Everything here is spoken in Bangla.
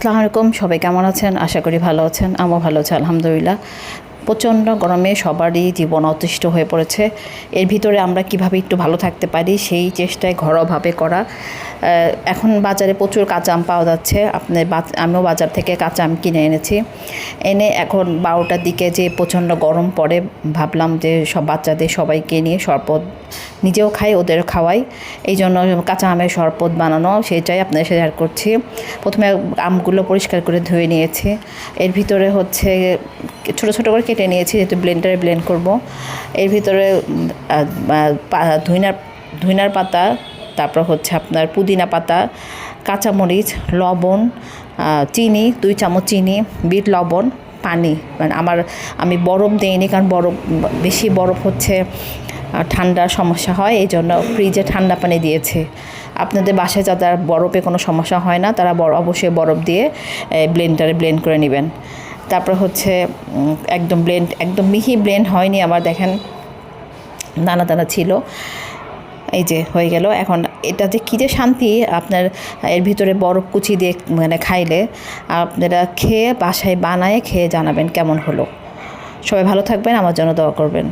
আসসালামু আলাইকুম সবাই কেমন আছেন? আশা করি ভালো আছেন আমিও ভালো আছি আলহামদুলিল্লাহ। প্রচণ্ড গরমে সবারই জীবন অতিষ্ঠ হয়ে পড়েছে। এর ভিতরে আমরা কীভাবে একটু ভালো থাকতে পারি, সেই চেষ্টায় ঘরোয়াভাবে করা। এখন বাজারে প্রচুর কাঁচা আম পাওয়া যাচ্ছে। আপনার আমিও বাজার থেকে কাঁচা আম কিনে এনেছি। এনে এখন বারোটার দিকে যে প্রচণ্ড গরম পড়ে, ভাবলাম যে সব বাচ্চাদের সবাইকে নিয়ে শরবত নিজেও খাই, ওদের খাওয়াই। এই জন্য কাঁচা আমের শরবত বানানো সেটাই আপনাদের সাথে শেয়ার করছি। প্রথমে আমগুলো পরিষ্কার করে ধুয়ে নিয়েছি। এর ভিতরে হচ্ছে ছোটো ছোটো করে কেটে নিয়েছি, যেহেতু ব্লেন্ডারে ব্লেন্ড করব। এর ভিতরে ধুইনার ধুইনার পাতা, তারপর হচ্ছে আপনার পুদিনা পাতা, কাঁচামরিচ, লবণ চিনি, দুই চামচ চিনি, বিট লবণ, পানি। মানে আমার, আমি বরফ দিইনি, কারণ বরফ, বেশি বরফ হচ্ছে ঠান্ডার সমস্যা হয় এই জন্য ফ্রিজে ঠান্ডা পানি দিয়েছে। আপনাদের বাসায় যাদের বরফে কোনো সমস্যা হয় না, তারা বড় অবশ্যই বরফ দিয়ে ব্লেন্ডারে ব্লেন্ড করে নেবেন। তারপর হচ্ছে একদম ব্লেন্ড একদম মিহি ব্লেন্ড হয়নি আমার দেখেন, দানা দানা ছিল। এই যে হয়ে গেল। এখন এটা যে কী যে শান্তি, আপনার এর ভিতরে বরফ কুচি দিয়ে মানে খাইলে আপনারা খেয়ে বাসায় বানায় খেয়ে জানাবেন কেমন হলো। সবাই ভালো থাকবেন, আমার জন্য দোয়া করবেন।